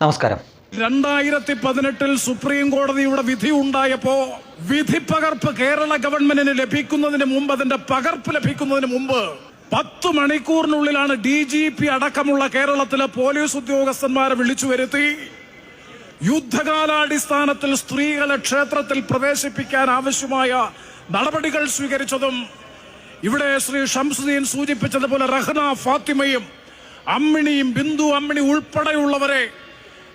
നമസ്കാരം. രണ്ടായിരത്തി പതിനെട്ടിൽ സുപ്രീം കോടതിയുടെ വിധി ഉണ്ടായപ്പോ വിധി പകർപ്പ് കേരള ഗവൺമെന്റിന് ലഭിക്കുന്നതിന് മുമ്പ് അതിന്റെ പകർപ്പ് ലഭിക്കുന്നതിന് മുമ്പ് പത്ത് മണിക്കൂറിനുള്ളിലാണ് ഡി ജി പി അടക്കമുള്ള കേരളത്തിലെ പോലീസ് ഉദ്യോഗസ്ഥന്മാരെ വിളിച്ചു വരുത്തി. യുദ്ധകാലാടിസ്ഥാനത്തിൽ സ്ത്രീകളെ ക്ഷേത്രത്തിൽ പ്രവേശിപ്പിക്കാൻ ആവശ്യമായ നടപടികൾ സ്വീകരിച്ചതും ഇവിടെ ശ്രീ ഷംസുദ്ദീൻ സൂചിപ്പിച്ചതുപോലെ റഹ്ന ഫാത്തിമയും അമ്മിണിയും ബിന്ദു അമ്മിണി ഉൾപ്പെടെയുള്ളവരെ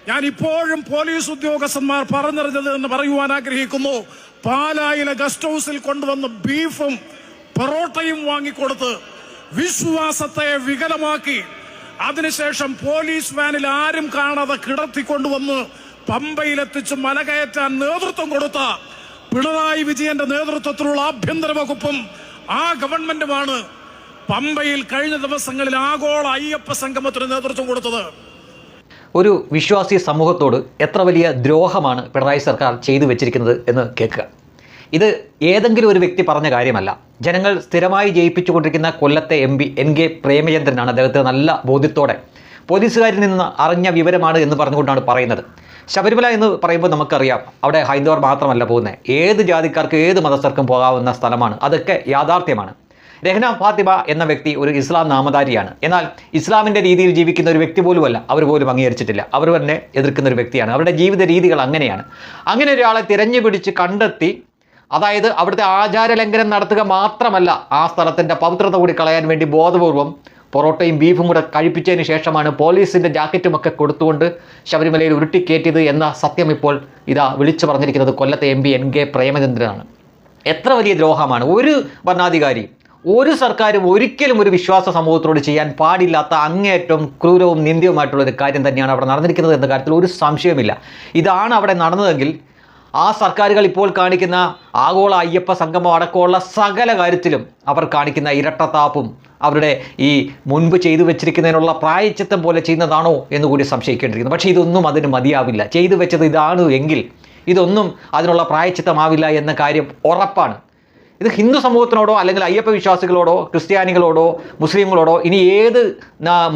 ഞാൻ ഇപ്പോഴും പോലീസ് ഉദ്യോഗസ്ഥന്മാർ പറഞ്ഞറിഞ്ഞത് എന്ന് പറയുവാൻ ആഗ്രഹിക്കുന്നു. പാലായിലെ ഗസ്റ്റ് ഹൗസിൽ കൊണ്ടുവന്ന് ബീഫും പൊറോട്ടയും വാങ്ങിക്കൊടുത്ത് വിശ്വാസത്തെ വികലമാക്കി. അതിനുശേഷം പോലീസ് വാനിൽ ആരും കാണാതെ കിടത്തിക്കൊണ്ടുവന്ന് പമ്പയിലെത്തിച്ച് മലകയറ്റാൻ നേതൃത്വം കൊടുത്ത പിണറായി വിജയന്റെ നേതൃത്വത്തിലുള്ള ആഭ്യന്തര വകുപ്പും ആ ഗവൺമെന്റുമാണ് പമ്പയിൽ കഴിഞ്ഞ ദിവസങ്ങളിൽ ആഗോള അയ്യപ്പ സംഗമത്തിന് നേതൃത്വം കൊടുത്തത്. ഒരു വിശ്വാസി സമൂഹത്തോട് എത്ര വലിയ ദ്രോഹമാണ് പിണറായി സർക്കാർ ചെയ്തു വെച്ചിരിക്കുന്നത് എന്ന് കേൾക്കുക. ഇത് ഏതെങ്കിലും ഒരു വ്യക്തി പറഞ്ഞ കാര്യമല്ല. ജനങ്ങൾ സ്ഥിരമായി ജയിപ്പിച്ചുകൊണ്ടിരിക്കുന്ന കൊല്ലത്തെ എം പി എൻ കെ പ്രേമചന്ദ്രനാണ് അദ്ദേഹത്തെ നല്ല ബോധ്യത്തോടെ പോലീസുകാരിൽ നിന്ന് അറിഞ്ഞ വിവരമാണ് എന്ന് പറഞ്ഞുകൊണ്ടാണ് പറയുന്നത്. ശബരിമല എന്ന് പറയുമ്പോൾ നമുക്കറിയാം അവിടെ ഹൈന്ദവർ മാത്രമല്ല പോകുന്നത്. ഏത് ജാതിക്കാർക്ക് ഏത് മതസ്ഥർക്കും പോകാവുന്ന സ്ഥലമാണ്. അതൊക്കെ യാഥാർത്ഥ്യമാണ്. രഹ്ന ഫാത്തിമ എന്ന വ്യക്തി ഒരു ഇസ്ലാം നാമധാരിയാണ്. എന്നാൽ ഇസ്ലാമിന്റെ രീതിയിൽ ജീവിക്കുന്ന ഒരു വ്യക്തി പോലുമല്ല. അവർ പോലും അംഗീകരിച്ചിട്ടില്ല. അവർ തന്നെ എതിർക്കുന്ന ഒരു വ്യക്തിയാണ്. അവരുടെ ജീവിത രീതികൾ അങ്ങനെയാണ്. അങ്ങനെ ഒരാളെ തിരഞ്ഞു പിടിച്ച് കണ്ടെത്തി അതായത് അവിടുത്തെ ആചാര ലംഘനം നടത്തുക മാത്രമല്ല ആ സ്ഥലത്തിന്റെ പവിത്രത കൂടി കളയാൻ വേണ്ടി ബോധപൂർവം പൊറോട്ടയും ബീഫും കൂടെ കഴിപ്പിച്ചതിന് ശേഷമാണ് പോലീസിന്റെ ജാക്കറ്റുമൊക്കെ കൊടുത്തുകൊണ്ട് ശബരിമലയിൽ ഉരുട്ടിക്കയറ്റിയത് എന്ന സത്യം ഇപ്പോൾ ഇതാ വിളിച്ചു പറഞ്ഞിരിക്കുന്നത് കൊല്ലത്തെ എം പി എൻ കെ പ്രേമചന്ദ്രനാണ്. എത്ര വലിയ ദ്രോഹമാണ്. ഒരു ഭരണാധികാരി ഒരു സർക്കാരും ഒരിക്കലും ഒരു വിശ്വാസ സമൂഹത്തോട് ചെയ്യാൻ പാടില്ലാത്ത അങ്ങേയറ്റം ക്രൂരവും നിന്ദ്യവുമായിട്ടുള്ള ഒരു കാര്യം തന്നെയാണ് അവിടെ നടന്നിരിക്കുന്നത് എന്ന കാര്യത്തിൽ ഒരു സംശയമില്ല ഇതാണ് അവിടെ നടന്നതെങ്കിൽ ആ സർക്കാരുകൾ ഇപ്പോൾ കാണിക്കുന്ന ആഗോള അയ്യപ്പ സംഗമം അടക്കമുള്ള സകല കാര്യത്തിലും അവർ കാണിക്കുന്ന ഇരട്ടത്താപ്പും അവരുടെ ഈ മുൻപ് ചെയ്തു വെച്ചിരിക്കുന്നതിനുള്ള പ്രായച്ചിത്തം പോലെ ചെയ്യുന്നതാണോ എന്ന് കൂടി സംശയിക്കേണ്ടിയിരിക്കുന്നു. പക്ഷേ ഇതൊന്നും അതിന് മതിയാവില്ല. ചെയ്തു വെച്ചത് ഇതാണ് എങ്കിൽ ഇതൊന്നും അതിനുള്ള പ്രായച്ചിത്തമാവില്ല എന്ന കാര്യം ഉറപ്പാണ്. ഇത് ഹിന്ദു സമൂഹത്തിനോടോ അല്ലെങ്കിൽ അയ്യപ്പ വിശ്വാസികളോടോ ക്രിസ്ത്യാനികളോടോ മുസ്ലിങ്ങളോടോ ഇനി ഏത്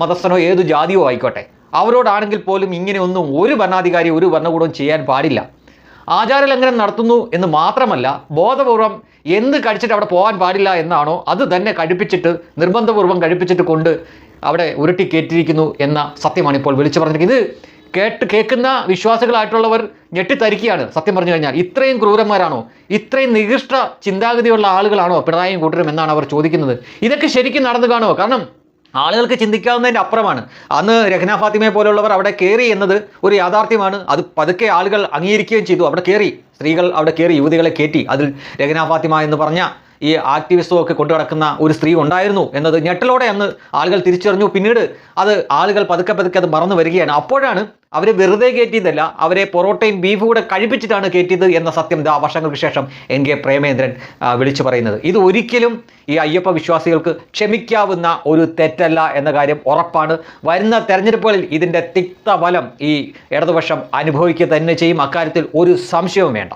മതസ്ഥനോ ഏത് ജാതിയോ ആയിക്കോട്ടെ. അവരോടാണെങ്കിൽ പോലും ഇങ്ങനെയൊന്നും ഒരു ഭരണാധികാരി ഒരു ഭരണകൂടവും ചെയ്യാൻ പാടില്ല. ആചാരലംഘനം നടത്തുന്നു എന്ന് മാത്രമല്ല ബോധപൂർവം എന്ത് കഴിച്ചിട്ട് അവിടെ പോകാൻ പാടില്ല എന്നാണോ അത് തന്നെ കഴിപ്പിച്ചിട്ട് നിർബന്ധപൂർവം കഴിപ്പിച്ചിട്ട് കൊണ്ട് അവിടെ ഉരുട്ടി കയറ്റിയിരിക്കുന്നു എന്ന സത്യമാണ് ഇപ്പോൾ വിളിച്ചു പറഞ്ഞിരിക്കുന്നത്. ഇത് കേട്ട് കേൾക്കുന്ന വിശ്വാസികളായിട്ടുള്ളവർ ഞെട്ടിത്തരിക്കുകയാണ്. സത്യം പറഞ്ഞു കഴിഞ്ഞാൽ ഇത്രയും ക്രൂരന്മാരാണോ? ഇത്രയും നികൃഷ്ട ചിന്താഗതിയുള്ള ആളുകളാണോ പിണറായിയും കൂട്ടരും എന്നാണ് അവർ ചോദിക്കുന്നത്. ഇതൊക്കെ ശരിക്കും നടന്നു കാണുമോ? കാരണം ആളുകൾക്ക് ചിന്തിക്കാവുന്നതിന്റെ അപ്പുറമാണ്. അന്ന് രഹ്ന ഫാത്തിമയെ പോലുള്ളവർ അവിടെ കയറി എന്നത് ഒരു യാഥാർത്ഥ്യമാണ്. അത് പതുക്കെ ആളുകൾ അംഗീകരിക്കുകയും ചെയ്തു. അവിടെ കയറി സ്ത്രീകൾ അവിടെ കയറി യുവതികളെ കയറ്റി അതിൽ രഹ്ന ഫാത്തിമ എന്ന് പറഞ്ഞ ഈ ആക്ടിവിസ്റ്റും ഒക്കെ കൊണ്ടു നടക്കുന്ന ഒരു സ്ത്രീ ഉണ്ടായിരുന്നു എന്നത് ഞെട്ടലോടെ അന്ന് ആളുകൾ തിരിച്ചറിഞ്ഞു. പിന്നീട് അത് ആളുകൾ പതുക്കെ പതുക്കെ അത് മറന്നു വരികയാണ്. അപ്പോഴാണ് അവരെ വെറുതെ കയറ്റിയതല്ല അവരെ പൊറോട്ടയും ബീഫും കൂടെ കഴിപ്പിച്ചിട്ടാണ് കയറ്റിയത് എന്ന സത്യം ദാ വർഷങ്ങൾക്ക് ശേഷം എൻ കെ പ്രേമേന്ദ്രൻ വിളിച്ചു പറയുന്നത്. ഇത് ഒരിക്കലും ഈ അയ്യപ്പ വിശ്വാസികൾക്ക് ക്ഷമിക്കാവുന്ന ഒരു തെറ്റല്ല എന്ന കാര്യം ഉറപ്പാണ്. വരുന്ന തെരഞ്ഞെടുപ്പുകളിൽ ഇതിന്റെ തിക്തഫലം ഈ ഇടതുപക്ഷം അനുഭവിക്കുക തന്നെ ചെയ്യും. അക്കാര്യത്തിൽ ഒരു സംശയവും വേണ്ട.